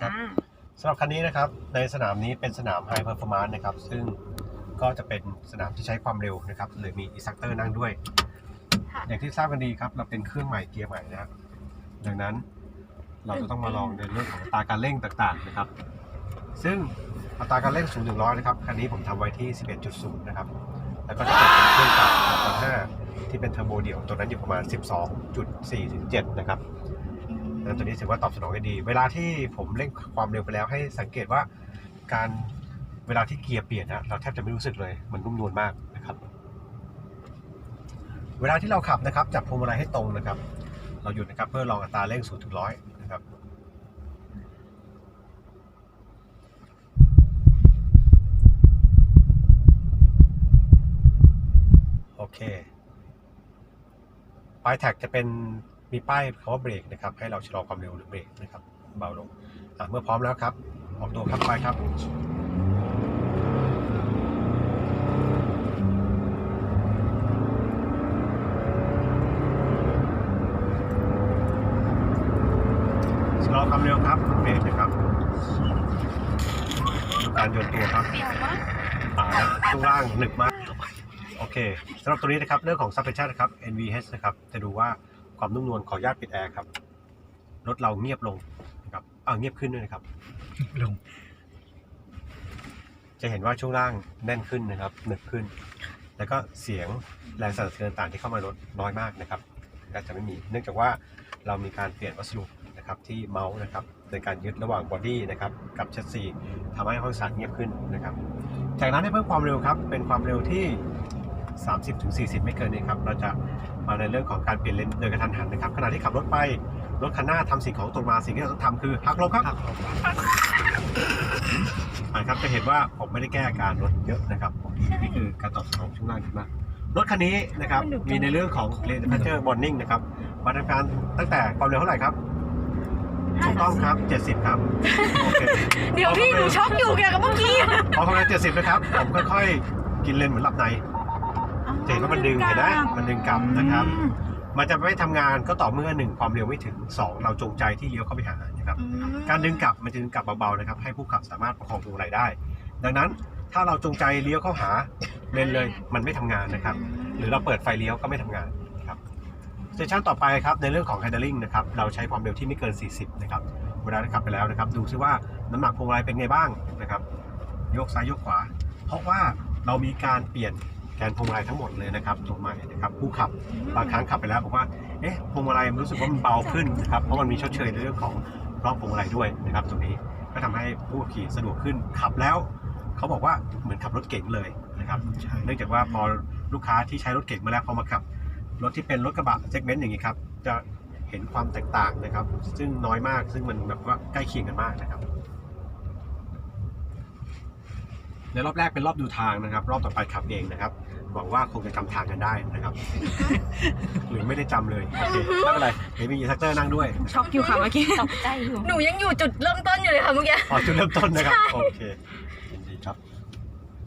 จ้าสำหรับคันนี้นะครับในสนามนี้เป็นสนาม High Performance นะครับ ซึ่งก็จะเป็นสนามที่ใช้ความเร็วนะครับหรือมีอินสตัคเตอร์นั่งด้วย ค่ะ อย่างที่ทราบกันดีครับเราเป็นเครื่องใหม่เกียร์ใหม่นะครับดังนั้นเราจะต้องมาลองในเรื่องของอัตราการเร่งต่างๆนะครับ ซึ่งอัตราการเร่ง0ถึง100นะครับคันนี้ผมทำไว้ที่ 11.0 นะครับ แล้วก็จะเปิดเป็นเครื่องกับ2.5ที่เป็นเทอร์โบเดี่ยวตัวนั้นอยู่ประมาณ 12.4ถึง7นะครับ นั้นตัวนี้ถือว่าตอบสนองได้ดี เวลาที่ผมเร่งความเร็วไปแล้วให้สังเกตว่าการเวลาที่เกียร์เปลี่ยนนะเราแทบจะไม่รู้สึกเลย มันนุ่มนวลมากนะครับ เวลาที่เราขับนะครับ จับพวงมาลัยให้ตรงนะครับ เราหยุดนะครับเพื่อลองอัตราเร่ง0ถึง100นะครับโอเคปลายแท็กจะเป็น มีป้ายคำว่าเบรกนะครับ ให้เราชะลอความเร็วหรือเบรกนะครับ เบาลงอะเมื่อพร้อมแล้วครับ ออกตัวครับไปครับชะลอความเร็วครับเบรกนะครับดูการโยนตัวครับเดี๋ยวว่าอ่าช่วงล่างหนึบมาก โอเคสำหรับตัวนี้นะครับ เรื่องของ suspension นะครับ NVH นะครับ จะดูว่า ความนุ่มนวลขออนุญาตปิดแอร์ครับ รถเราเงียบลงนะครับอ่าเงียบขึ้นด้วยนะครับ ลง จะเห็นว่าช่วงล่างแน่นขึ้นนะครับหนึบขึ้น แล้วก็เสียงแรงสั่นสะเทือนต่างๆที่เข้ามาลดน้อยมากนะครับก็จะไม่มี เนื่องจากว่าเรามีการเปลี่ยนวัสดุนะครับที่เมาส์นะครับในการยึดระหว่างบอดี้นะครับกับแชสซีทำให้ห้องสารเงียบขึ้นนะครับ จากนั้นให้เพิ่มความเร็วครับเป็นความเร็วที่ 30-40ไม่เกินนี้ครับเราจะมาในเรื่องของการเปลี่ยนเลนโดยกระทันหันนะครับขณะที่ขับรถไปรถคันหน้าทำสิ่งของตรงมาสิ่งที่เราต้องทำคือหักหลบครับอ่าครับจะเห็นว่าผมไม่ได้แก้อาการรถเยอะนะครับผมนี่คือการตอบสนองช่วงล่างดีมากรถคันนี้นะครับมีในเรื่องของ lane departure warning นะครับมาทำการตั้งแต่ความเร็วเท่าไหร่ครับถูกต้องครับ 70 ครับโอเคเดี๋ยวพี่หนูช็อกอยู่เกี่ยวกับเมื่อกี้พอประมาณ70นะครับผมค่อยๆกินเลนเหมือนหลับใน จะเห็นว่ามันดึงเห็นไหมมันดึงกลับนะครับมันจะไม่ทำงานก็ต่อเมื่อหนึ่งความเร็วไม่ถึง2เราจงใจที่เลี้ยวเข้าไปหานะครับการดึงกลับมันจะดึงกลับเบาๆนะครับ ให้ผู้ขับสามารถประคองพวงมาลัยได้ ดังนั้นถ้าเราจงใจเลี้ยวเข้าหาเลนเลยมันไม่ทำงานนะครับ หรือเราเปิดไฟเลี้ยวก็ไม่ทำงานนะครับสเตชันต่อไปครับในเรื่องของ handling นะครับเราใช้ความเร็วที่ไม่เกิน 40 นะครับเวลาที่ขับไปแล้วนะครับ ดูซิว่าน้ำหนักพวงมาลัยเป็นไงบ้างนะครับโยกซ้ายโยกขวา เพราะว่าเรามีการเปลี่ยน แกนพวงมาลัยทั้งหมดเลยนะครับตัวใหม่นะครับผู้ขับบางครั้งขับไปแล้วบอกว่าเอ๊ะพวงมาลัยมันรู้สึกว่ามันเบาขึ้นนะครับเพราะมันมีชดเชยในเรื่องของรอบพวงมาลัยด้วยนะครับตรงนี้ก็ทำให้ผู้ขับขี่สะดวกขึ้นขับแล้วเขาบอกว่าเหมือนขับรถเก๋งเลยนะครับใช่เนื่องจากว่าพอลูกค้าที่ใช้รถเก๋งมาแล้วพอมาขับรถที่เป็นรถกระบะเซกเมนต์อย่างนี้ครับจะเห็นความแตกต่างนะครับ ซึ่งน้อยมากซึ่งมันแบบว่าใกล้เคียงกันมากนะครับในรอบแรกเป็นรอบดูทางนะครับ รอบต่อไปขับเองนะครับ หวังว่าคงจะจำทางกันได้นะครับ หรือไม่ได้จำเลยโอเคไม่เป็นไรเดี๋ยวมีอินสตรัคเตอร์นั่งด้วยช็อกอยู่ค่ะเมื่อกี้ ตกใจอยู่ หนูยังอยู่จุดเริ่มต้นอยู่เลยค่ะเมื่อกี้อ๋อจุดเริ่มต้นนะครับใช่โอเค